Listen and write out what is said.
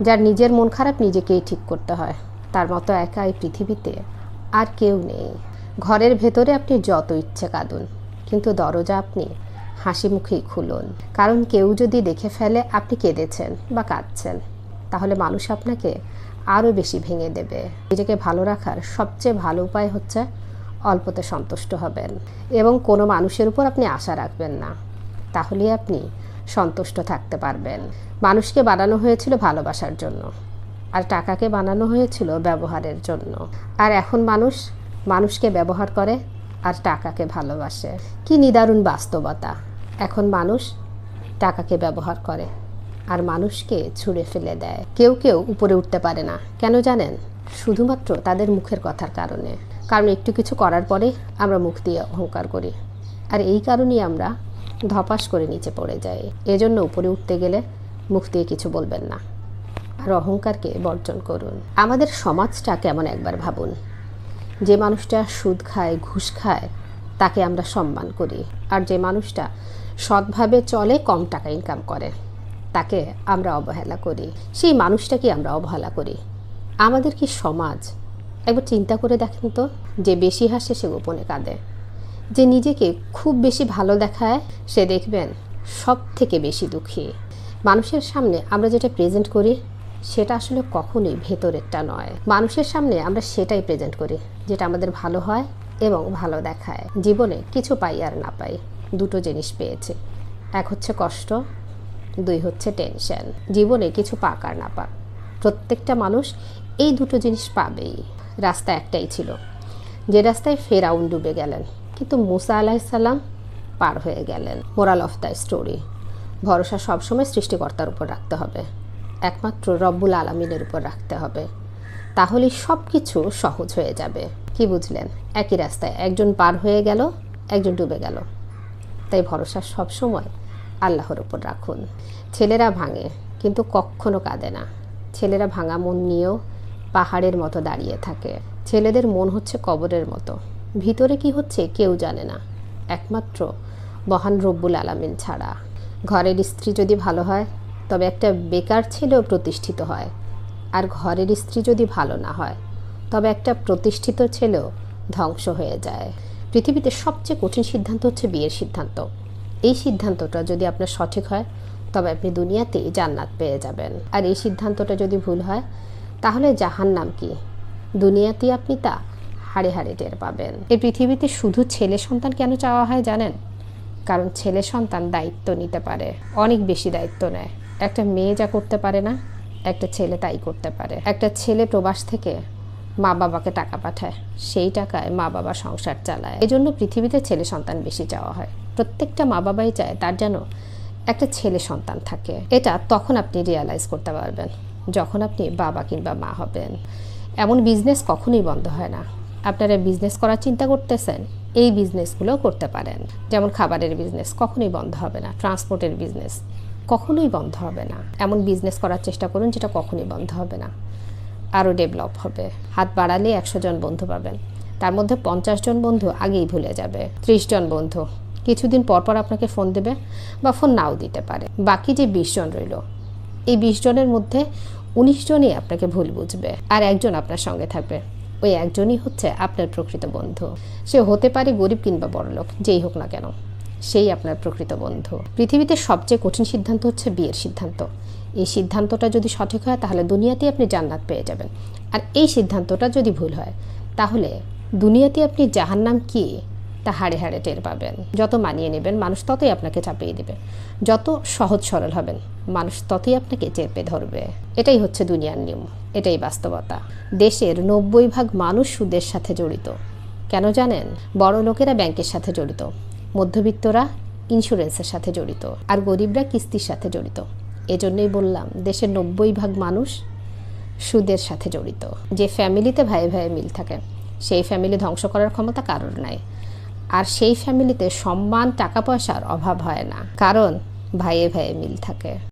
যার নিজের মন খারাপ নিজেকেই ঠিক করতে হয়। তার মতো একা এই পৃথিবীতে আর কেউ নেই। ঘরের ভেতরে আপনি যত ইচ্ছে কাঁদুন, কিন্তু দরজা আপনি হাসি মুখেই খুলুন। কারণ কেউ যদি দেখে ফেলে আপনি কেঁদেছেন বা কাঁদছেন, তাহলে মানুষ আপনাকে আরও বেশি ভেঙে দেবে। নিজেকে ভালো রাখার সবচেয়ে ভালো উপায় হচ্ছে অল্পতে সন্তুষ্ট হবেন। এবং কোনো মানুষের উপর আপনি আশা রাখবেন না। তাহলেই আপনি সন্তুষ্ট থাকতে পারবেন। মানুষকে বানানো হয়েছিল ভালোবাসার জন্য, আর টাকাকে বানানো হয়েছিল ব্যবহারের জন্য। আর এখন মানুষ মানুষকে ব্যবহার করে আর টাকাকে ভালোবাসে। কি নিদারুণ বাস্তবতা। এখন মানুষ টাকাকে ব্যবহার করে আর মানুষকে ছুঁড়ে ফেলে দেয়। কেউ কেউ উপরে উঠতে পারে না। কেন জানেন? শুধুমাত্র তাদের মুখের কথার কারণে। কারণ একটু কিছু করার পরে আমরা মুখ দিয়ে অহংকার করি। আর এই কারণেই আমরা ধপাস করে নিচে পড়ে যায়। এজন্য উপরে উঠতে গেলে মুখ দিয়ে কিছু বলবেন না। আর অহংকারকে বর্জন করুন। আমাদের সমাজটা কেমন একবার ভাবুন। যে মানুষটা সুদ খায়, ঘুষ খায়, তাকে আমরা সম্মান করি। আর যে মানুষটা সৎভাবে চলে, কম টাকা ইনকাম করে, তাকে আমরা অবহেলা করি। সেই মানুষটাকে আমরা অবহেলা করি। আমাদের কি সমাজ? একবার চিন্তা করে দেখেন তো, যে বেশি হাসে সে গোপনে কাঁদে। যে নিজেকে খুব বেশি ভালো দেখায়, সে দেখবেন সব থেকে বেশি দুঃখী। মানুষের সামনে আমরা যেটা প্রেজেন্ট করি, সেটা আসলে কখনোই ভেতরেরটা নয়। মানুষের সামনে আমরা সেটাই প্রেজেন্ট করি, যেটা আমাদের ভালো হয় এবং ভালো দেখায়। জীবনে কিছু পাই আর না পাই, দুটো জিনিস পেয়েছে। এক হচ্ছে কষ্ট, দুই হচ্ছে টেনশন জীবনে কিছু পাক আর না পাক। প্রত্যেকটা মানুষ এই দুটো জিনিস পাবেই। রাস্তা একটাই ছিল। যে রাস্তায় ফেরাউন ডুবে গেলেন কিন্তু মুসা আলাহিসাল্লাম পার হয়ে গেলেন। Moral of the story. ভরসা সবসময় সৃষ্টিকর্তার উপর রাখতে হবে। একমাত্র রব্বুল আলমিনের উপর রাখতে হবে। তাহলেই সব কিছু সহজ হয়ে যাবে। কি বুঝলেন? একই রাস্তায় একজন পার হয়ে গেল, একজন ডুবে গেল। তাই ভরসা সবসময় আল্লাহর উপর রাখুন। ছেলেরা ভাঙে, কিন্তু কখনো কাঁদে না। ছেলেরা ভাঙা মন নিয়েও পাহাড়ের মতো দাঁড়িয়ে থাকে। ছেলেদের মন হচ্ছে কবরের মতো। ভিতরে কি হচ্ছে কেউ জানে না। একমাত্র মহান রব্বুল আলামিন ছাড়া। ঘরের স্ত্রী যদি ভালো হয়, তবে একটা বেকার ছেলেও প্রতিষ্ঠিত হয়। আর ঘরের স্ত্রী যদি ভালো না হয়, তবে একটা প্রতিষ্ঠিত ছেলেও ধ্বংস হয়ে যায়। পৃথিবীতে সবচেয়ে কঠিন সিদ্ধান্ত হচ্ছে বিয়ের সিদ্ধান্ত। এই সিদ্ধান্তটা যদি আপনার সঠিক হয়, তবে আপনি দুনিয়াতেই জান্নাত পেয়ে যাবেন। আর এই সিদ্ধান্তটা যদি ভুল হয়, তাহলে জাহান নাম কি? দুনিয়াতেই আপনি তা হাড়ে হাড়ে টের পাবেন। এই পৃথিবীতে শুধু ছেলে সন্তান কেন চাওয়া হয় জানেন? কারণ ছেলে সন্তান দায়িত্ব নিতে পারে, অনেক বেশি দায়িত্ব নেয়। একটা মেয়ে যা করতে পারে না, একটা ছেলে তাই করতে পারে। একটা ছেলে প্রবাস থেকে মা বাবাকে টাকা পাঠায়, সেই টাকায় মা বাবা সংসার চালায়। এজন্য পৃথিবীতে ছেলে সন্তান বেশি চাওয়া হয়। প্রত্যেকটা মা বাবাই চায় তার যেন একটা ছেলে সন্তান থাকে। এটা তখন আপনি রিয়ালাইজ করতে পারবেন, যখন আপনি বাবা কিংবা মা হবেন। এমন বিজনেস কখনোই বন্ধ হয় না। আপনারা বিজনেস করার চিন্তা করতেছেন, এই বিজনেসগুলো করতে পারেন। যেমন খাবারের বিজনেস কখনোই বন্ধ হবে না ট্রান্সপোর্টের বিজনেস কখনোই বন্ধ হবে না। এমন বিজনেস করার চেষ্টা করুন যেটা কখনোই বন্ধ হবে না। আরও ডেভেলপ হবে। হাত বাড়ালে একশো জন বন্ধু পাবেন। তার মধ্যে পঞ্চাশ জন বন্ধু আগেই ভুলে যাবে। ত্রিশ জন বন্ধু কিছুদিন পর পর আপনাকে ফোন দেবে বা ফোন নাও দিতে পারে। বাকি যে বিশ জন রইল, এই বিশ জনের মধ্যে উনিশ জনই আপনাকে ভুল বুঝবে। আর একজন আপনার সঙ্গে থাকবে। ওই একজনই হচ্ছে আপনার প্রকৃত বন্ধু। সে হতে পারে গরিব কিংবা বড়লোক, যেই হোক না কেন। সেই আপনার প্রকৃত বন্ধু। পৃথিবীতে সবচেয়ে কঠিন সিদ্ধান্ত হচ্ছে বিয়ের সিদ্ধান্ত। এই সিদ্ধান্তটা যদি সঠিক হয়, তাহলে দুনিয়াতেই আপনি জান্নাত পেয়ে যাবেন। আর এই সিদ্ধান্তটা যদি ভুল হয়, তাহলে দুনিয়াতে আপনি জাহান্নাম কি? তা হাড়ে হাড়ে টের পাবেন। যত মানিয়ে নেবেন, মানুষ ততই আপনাকে চাপিয়ে দেবে। যত সহজ সরল হবেন, মানুষ ততই আপনাকে চেপে ধরবে। এটাই হচ্ছে দুনিয়ার নিয়ম, এটাই বাস্তবতা। দেশের নব্বই ভাগ মানুষ সুদের সাথে জড়িত। কেন জানেন? বড় লোকেরা ব্যাংকের সাথে জড়িত, মধ্যবিত্তরা ইন্স্যুরেন্সের সাথে জড়িত, আর গরিবরা কিস্তির সাথে জড়িত। এজন্যই বললাম, দেশের নব্বই ভাগ মানুষ সুদের সাথে জড়িত। যে ফ্যামিলিতে ভাইয়ে ভাইয়ে মিল থাকে, সেই ফ্যামিলি ধ্বংস করার ক্ষমতা কারোর নাই। আর সেই ফ্যামিলিতে সম্মান টাকা পয়সার অভাব হয় না। কারণ ভাইয়ে ভাইয়ে মিল থাকে।